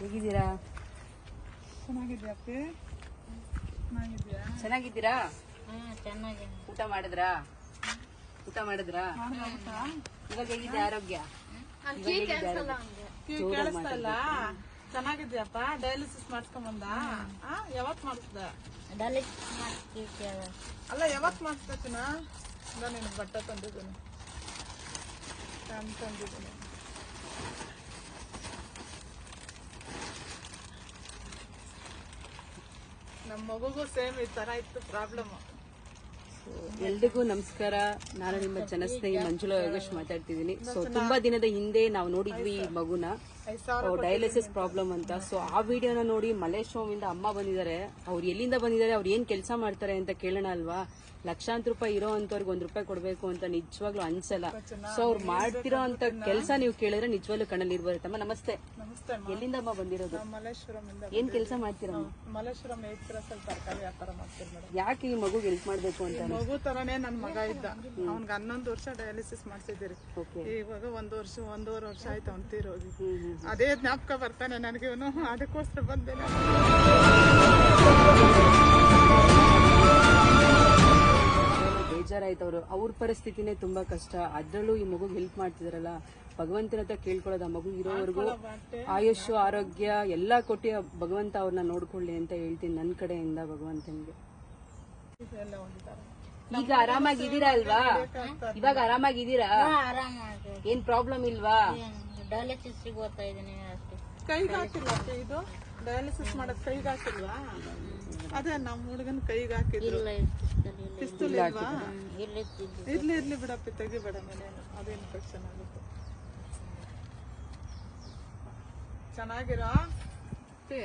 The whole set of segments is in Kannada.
ಹೇಗಿದ್ದೀರಾ? ಚೆನ್ನಾಗಿದ್ಯಾ ಅಪ್ಪಿ? ಚೆನ್ನಾಗಿದ್ಯಾ ಚೆನ್ನಾಗಿದ್ದೀರಾ? ಹ್ಮ್ ಚೆನ್ನಾಗಿ ಊಟ ಮಾಡಿದ್ರಾ? ಊಟ ಮಾಡಿದ್ರಾ? ಇವಾಗ ಹೇಗಿದೆ ಆರೋಗ್ಯ? ಕೇಳಿಸ್ತಾ ಇಲ್ಲ? ಚೆನ್ನಾಗಿದ್ಯಪ್ಪ ಡಯಾಲಿಸಿಸ್ ಮಾಡಿಸ್ಕೊಂಬಂದ ಯಾವತ್ ಮಾಡಿಸ್ದ ಡಯಾಲಿಸಿಸ್ ಅಲ್ಲ ಯಾವತ್ ಮಾಡಿಸ್ದ ಚಿನ್ನ? ನಾನು ನಿನಗೆ ಬಟ್ಟೆ ತಂದಿದ್ದೀನಿ. ತಂದಿದ್ದೀನಿ. ನಮ್ಮ ಮಗುಗೂ ಸೇಮ್ ಈ ತರ ಇತ್ತು ಪ್ರಾಬ್ಲಮ್ ಎಲ್ರಿಗೂ ನಮಸ್ಕಾರ. ನಾನು ನಿಮ್ಮ ಜನಸ್ನೇಹಿ ಮಂಜುಳಾ ಯೋಗೇಶ್ ಮಾತಾಡ್ತಿದ್ದೀನಿ. ಸೊ ತುಂಬಾ ದಿನದ ಹಿಂದೆ ನಾವು ನೋಡಿದ್ವಿ ಈ ಮಗುನ. ಡಯಾಲಿಸಿಸ್ ಪ್ರಾಬ್ಲಮ್ ಅಂತ. ಸೊ ಆ ವಿಡಿಯೋನ ನೋಡಿ ಮಲೇಶ್ವರಂ ಇಂದ ಅಮ್ಮ ಬಂದಿದ್ದಾರೆ. ಅವ್ರು ಎಲ್ಲಿಂದ ಬಂದಿದ್ದಾರೆ ಅವ್ರು ಏನ್ ಕೆಲಸ ಮಾಡ್ತಾರೆ ಅಂತ ಕೇಳೋಣ ಅಲ್ವಾ? ಲಕ್ಷಾಂತರ ರೂಪಾಯಿ ಇರೋ ಅಂತವ್ರಿಗೆ ಒಂದ್ ರೂಪಾಯಿ ಕೊಡ್ಬೇಕು ಅಂತ ನಿಜವಾಗ್ಲೂ ಅನ್ಸಲ್ಲ. ಸೊ ಅವ್ರು ಮಾಡ್ತಿರೋ ಅಂತ ಕೆಲಸ ನೀವು ಕೇಳಿದ್ರೆ ನಿಜವಾಗ್ಲೂ ಕಣ್ಣಲ್ಲಿ ಇರ್ಬರುತ್ತಮ್ಮ ನಮಸ್ತೆ. ನಮಸ್ತೆ ಎಲ್ಲಿಂದ ಅಮ್ಮ ಬಂದಿರೋದು? ಏನ್ ಕೆಲಸ ಮಾಡ್ತೀರ ಮಲ್ಲೇಶ್ವರಂ ಏತ್ ಕ್ರಾಸಲ್ಲಿ ತರಕಾರಿ ವ್ಯಾಪಾರ ಮಾಡ್ತೀವಿ ಮೇಡಮ್. ಯಾಕೆ ಈ ಮಗು ಹೆಲ್ಪ್ ಮಾಡ್ಬೇಕು ಅಂತ ಮಗು ತರನೇ ನನ್ ಮಗ ಇದ್ದ. ಅವ್ನ್ಗೆ ಹನ್ನೊಂದು ವರ್ಷ ಡಯಾಲಿಸಿಸ್ ಮಾಡ್ಸಿದ್ದೀರಿ. ಓಕೆ ಇವಾಗ ಒಂದು ವರ್ಷ ಒಂದೂವರೆ ವರ್ಷ ಆಯ್ತು ಅವ್ನು ತೀರೋಗಿ. ಅದೇ ಜ್ಞಾಪಕ ಬರ್ತಾನೆ ನನಗೆ ಇವನು. ಅದಕ್ಕೋಸ್ಕರ ಬಂದೆ ನಾನು. ಬೇಜಾರಾಯ್ತು ಅವರು. ಅವ್ರ ಪರಿಸ್ಥಿತಿನೇ ತುಂಬಾ ಕಷ್ಟ. ಅದರಲ್ಲೂ ಈ ಮಗುಗೆ ಹೆಲ್ಪ್ ಮಾಡ್ತಿದಾರಲ್ಲ. ಭಗವಂತನ ಹತ್ರ ಕೇಳ್ಕೊಳ್ಳೋದು ಆ ಮಗು ಇರೋವರೆಗೂ ಆಯುಷ್ ಆರೋಗ್ಯ ಎಲ್ಲಾ ಕೊಟ್ಟಿ ಭಗವಂತ ಅವ್ರನ್ನ ನೋಡ್ಕೊಳ್ಳಿ ಅಂತ ಹೇಳ್ತೀನಿ ನನ್ನ ಕಡೆಯಿಂದ ಭಗವಂತನಿಗೆ. ಈಗ ಆರಾಮಾಗಿದ್ದೀರಾ ಅಲ್ವಾ? ಇವಾಗ ಆರಾಮಾಗಿದ್ದೀರಾ? ಆರಾಮಾಗಿ ಏನ್ ಪ್ರಾಬ್ಲಮ್ ಇಲ್ವಾ? ಡಯಾಲಿಸಿಸ್ಗೆ ಓದ್ತಾ ಇದ್ದೀನಿ ಅಷ್ಟೇ. ಕೈಗೆ ಹಾಕಿಲ್ವಾ ಅತ್ತೆ ಇದು? ಡಯಾಲಿಸಿಸ್ ಮಾಡೋದ್ ಕೈಗೆ ಹಾಕಿಲ್ವಾ? ಅದೇ ನಮ್ಮ ಹುಡುಗನ ಕೈಗೆ ಹಾಕಿದ್ರು. ಇಲ್ಲ ಇರ್ತಿತ್ತಲ್ಲ, ಇಲ್ಲ ಪಿಸ್ತೂಲ್ ಇಲ್ವಾ? ಇಲ್ಲಿರ್ತಿದ್ದು ಇರ್ಲಿ ಇರ್ಲಿ ಬಿಡಪ್ಪ ತೆಗಿಬೇಡ ಮನೇನು ಅದು ಇನ್ಫೆಕ್ಷನ್ ಆಗುತ್ತೆ? ಚೆನ್ನಾಗಿರೋ? ಅತ್ತೆ.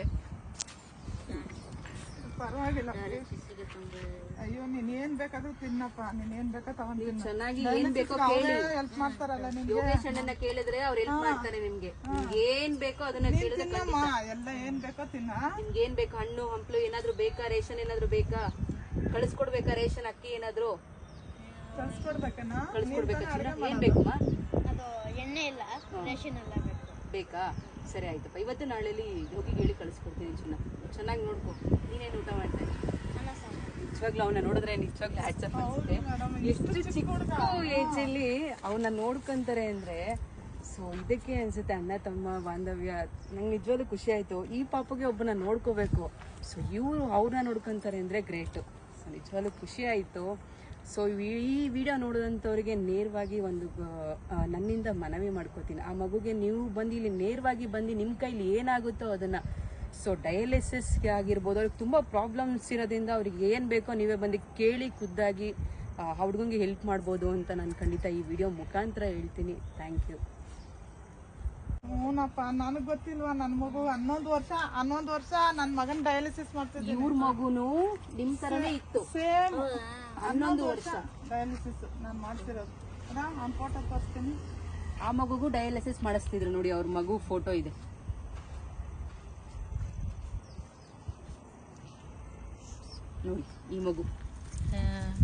ಪರವಾಗಿಲ್ಲ. ಅಯ್ಯೋ ನೀನ್ ಏನ್ ಬೇಕಾದ್ರೂ ತಿನ್ನಪ್ಪ. ನೀನ್ ಏನ್ ಬೇಕಾ ತಗೊಂಡ್ ತಿನ್ನು. ಚೆನ್ನಾಗಿ ಏನ್ ಬೇಕೋ ಕೇಳಿ. ಹೆಲ್ಪ್ ಮಾಡ್ತಾರಲ್ಲ ನಿನ್ಗೆ? ಯೋಗೇಶ್ ಅಣ್ಣನ ಕೇಳಿದ್ರೆ ಅವ್ರು ಹೆಲ್ಪ್ ಮಾಡ್ತಾರೆ ನಿಮ್ಗೆ. ನಿಮ್ಗೆ ಏನ್ ಬೇಕೋ ಅದನ್ನ ಕೇಳಿದ್ರೆ ತಿನ್ನಮ್ಮ. ಎಲ್ಲ ಏನ್ ಬೇಕೋ ತಿನ್ನ. ನಿಮ್ಗೆ ಏನ್ ಬೇಕು? ಹಣ್ಣು ಹಂಪ್ಲು ಏನಾದ್ರು ಬೇಕಾ? ರೇಷನ್ ಏನಾದ್ರು ಬೇಕಾ? ಕಳಿಸ್ಕೊಡ್ಬೇಕಾ ರೇಷನ್ ಅಕ್ಕಿ ಏನಾದ್ರು? ಕಳ್ಸ್ಕೊಡ್ಬೇಕನ? ಕಳಿಸ್ಕೊಡ್ಬೇಕಾ? ಏನ್ ಬೇಕಮ್ಮ? ಅದು ಎಣ್ಣೆ ಇಲ್ಲ ರೇಷನ್ ಎಲ್ಲ ಬೇಕು ಬೇಕಾ? ಸರಿ ಆಯ್ತಪ್ಪ. ಇವತ್ತು ನಾಳೆಲಿ ಹೋಗಿ ಹೇಳಿ ಕಳಿಸ್ಕೊಡ್ತೀನಿ ಚಿನ್ನ. ಚೆನ್ನಾಗಿ ನೋಡ್ಕೊ. ನೀನೇನು ಊಟ ಮಾಡ್ತಾ ನಿಜವಾಗ್ಲೂ ಅವನ್ನ ನೋಡಿದ್ರೆ ನಿಜವಾಗ್ಲೂ ಹ್ಯಾಟ್ಸಪ್ ಅನ್ಸುತ್ತೆ. ಎಷ್ಟು ಚಿಕ್ಕ ಏಜ್ ಅಲ್ಲಿ ಅವನ್ನ ನೋಡ್ಕೊಂತಾರೆ ಅಂದ್ರೆ ಸೊ ಇದಕ್ಕೆ ಅನ್ಸುತ್ತೆ ಅಣ್ಣ ತಮ್ಮ ಬಾಂಧವ್ಯ. ನಂಗೆ ನಿಜವಾಗ್ಲೂ ಖುಷಿ ಆಯ್ತು. ಈ ಪಾಪಗೆ ಒಬ್ಬನ ನೋಡ್ಕೋಬೇಕು. ಸೊ ಇವರು ಅವ್ರನ್ನ ನೋಡ್ಕೊಂತಾರೆ ಅಂದ್ರೆ ಗ್ರೇಟ್ ಸೊ ನಿಜವಾಗ್ಲೂ ಖುಷಿ ಆಯ್ತು. ಸೊ ಈ ವಿಡಿಯೋ ನೋಡಿದಂಥವ್ರಿಗೆ ನೇರವಾಗಿ ಒಂದು ನನ್ನಿಂದ ಮನವಿ ಮಾಡ್ಕೋತೀನಿ. ಆ ಮಗುಗೆ ನೀವು ಬಂದು ಇಲ್ಲಿ ನೇರವಾಗಿ ಬಂದು ನಿಮ್ಮ ಕೈಲಿ ಏನಾಗುತ್ತೋ ಅದನ್ನು. ಸೊ ಡಯಾಲಿಸಿಸ್ಗೆ ಆಗಿರ್ಬೋದು ಅವ್ರಿಗೆ ತುಂಬ ಪ್ರಾಬ್ಲಮ್ಸ್ ಇರೋದ್ರಿಂದ ಅವ್ರಿಗೆ ಏನು ಬೇಕೋ ನೀವೇ ಬಂದು ಕೇಳಿ ಖುದ್ದಾಗಿ ಆ ಹುಡುಗಂಗೆ ಹೆಲ್ಪ್ ಮಾಡ್ಬೋದು ಅಂತ ನಾನು ಖಂಡಿತ ಈ ವಿಡಿಯೋ ಮುಖಾಂತರ ಹೇಳ್ತೀನಿ. ಥ್ಯಾಂಕ್ ಯು ಹ್ಞೂನಪ್ಪ ನನಗೆ ಗೊತ್ತಿಲ್ವಾ ನನ್ನ ಮಗು ಹನ್ನೊಂದು ವರ್ಷ ಹನ್ನೊಂದು ವರ್ಷ ನನ್ನ ಮಗನ ಡಯಾಲಿಸಿಸ್ ಮಾಡ್ತಿದ್ದೆ ಇವ್ರ ಮಗುನು ನಿಮ್ಮ ಥರನೇ ಇತ್ತು. ಸೇಮ್. ಹನ್ನೊಂದು ವರ್ಷ. ಡಯಾಲಿಸಿಸ್ ನಾನ್ ಮಾಡ್ತಿರೋದು. ನಾನು ಫೋಟೋ ತೋರಿಸ್ತೀನಿ. ಆ ಮಗುಗೂ ಡಯಾಲಿಸಿಸ್ ಮಾಡಿಸ್ತಿದ್ರು ನೋಡಿ ಅವ್ರ ಮಗು ಫೋಟೋ ಇದೆ. ನೋಡಿ ಈ ಮಗು.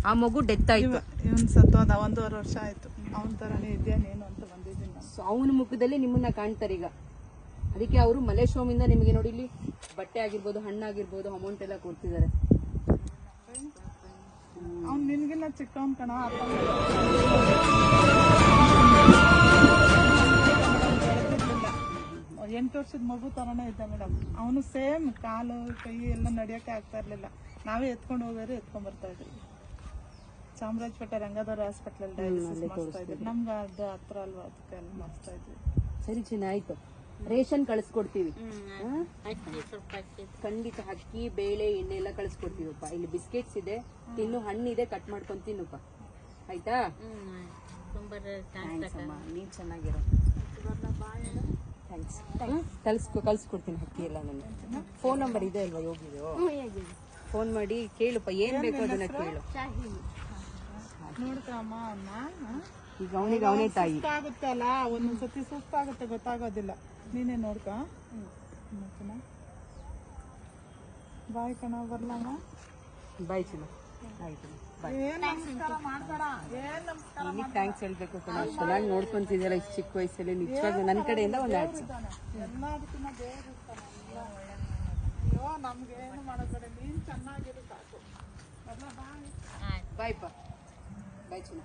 ಆ ಮಗು ಡೆತ್ ಆಯ್ತು. ಇವನ್ ಸತ್ತೋದ ಒಂದೂವರೆ ವರ್ಷ ಆಯ್ತು. ಅವನ ತರನೇ ಇದೆಯಾ ನೀನು ಅಂತ ಬಂದಿದ್ದೀನಿ ಸೊ ಅವನ ಮುಖದಲ್ಲಿ ನಿಮ್ಮನ್ನ ಕಾಣ್ತಾರೆ ಈಗ. ಅದಕ್ಕೆ ಅವರು ಮಲೇಶ್ವರಮಿಂದ ನಿಮಗೆ ನೋಡಿ ಇಲ್ಲಿ ಬಟ್ಟೆ ಆಗಿರ್ಬೋದು ಹಣ್ಣಾಗಿರ್ಬೋದು ಅಮೌಂಟ್ ಎಲ್ಲ ಕೊಡ್ತಿದ್ದಾರೆ. ಅವ್ನು ನಿನ್ಗಿನ್ನ ಚಿಕ್ಕವನ್ ಕಣ ಎಂಟು ವರ್ಷದ ಮಗು ತರನೇ ಇದ್ದ ಮೇಡಮ್. ಅವನು ಸೇಮ್ ಕಾಲು ಕೈ ಎಲ್ಲ ನಡಿಯಕ್ಕೆ ಆಗ್ತಾ ಇರಲಿಲ್ಲ. ನಾವೇ ಎತ್ಕೊಂಡು ಹೋಗೋರು ಎತ್ಕೊಂಡ್ ಬರ್ತಾ ಇದ್ರಿ ಚಾಮರಾಜಪೇಟೆ ರಂಗದವ್ರ ಹಾಸ್ಪಿಟಲ್ ಡಯಾಲಿಸಿಸ್ ಇದ್ರಿ. ನಮ್ಗೆ ಅದು ಹತ್ರ ಅಲ್ವಾ ಅದಕ್ಕೆ ಅಲ್ಲಿ ಮಾಡಿಸ್ತಾ ಇದ್ವಿ. ಸರಿ ಚಿನ್ನ ಆಯ್ತು. ರೇಷನ್ ಕಳಿಸ್ಕೊಡ್ತೀವಿ. ಖಂಡಿತ ಅಕ್ಕಿ ಬೇಳೆ ಎಣ್ಣೆ ಎಲ್ಲ ಕಳಿಸ್ಕೊಡ್ತೀವಪ್ಪ. ಇಲ್ಲಿ ಬಿಸ್ಕೆಟ್ಸ್ ಇದೆ. ತಿನ್ನು ಹಣ್ಣಿದೆ ಕಟ್ ಮಾಡ್ಕೊಂಡು ತಿನ್ನುಪ್ಪ. ಆಯ್ತಾ? ನೀನ್ ಚೆನ್ನಾಗಿರೋ. ಕಳ್ಸ್ಕೊ ಕಳ್ಸ್ಕೊಡ್ತೀನಿ ಅಕ್ಕಿ ಎಲ್ಲ ನನಗೆ ಫೋನ್ ನಂಬರ್ ಇದೆ ಅಲ್ವಾ ಯೋಗಿದು? ಫೋನ್ ಮಾಡಿ ಕೇಳುಪ್ಪ. ಏನ್ ಬೇಕು ಅದನ್ನ ಕೇಳು. ಅಮ್ಮ ಅವನ್ನ ಈಗ ಅವನಿಗೆ ಅವನೇ ತಾಯಿ ಒಂದೊಂದ್ಸತಿ ಸುಸ್ತಾಗುತ್ತೆ ಗೊತ್ತಾಗೋದಿಲ್ಲ. ನೀನೇ ನೋಡ್ಕ. ಓಕೆನಾ? ಬಾಯ್ ಕಣ ಬರ್ಲಮ್ಮ. ಬಾಯ್ ಚಿನ್ನ ಆಯ್ತು ಬಾಯ್. ನಿನಗೆ ಥ್ಯಾಂಕ್ಸ್ ಹೇಳ್ಬೇಕು ಕಣ. ಚೆನ್ನಾಗಿ ನೋಡ್ಕೊಂತಿದ್ಯಲ್ಲ ಇಷ್ಟು ಚಿಕ್ಕ ವಯಸ್ಸಲ್ಲಿ. ನಿಜವಾಗ ನನ್ನ ಕಡೆಯಿಂದ ಒಂದು ಆಡ್ಸು ಎಲ್ಲದಕ್ಕಿಂತ ದೇವ್ರು ಇರ್ತಾನೆ. ಅಯ್ಯೋ ನಮ್ಗೆ ಏನು ನೀನ್ ಚೆನ್ನಾಗಿರು ಸಾಕು. ಬಾಯ್. ಬಾಯ್ ಚಿನ್ನ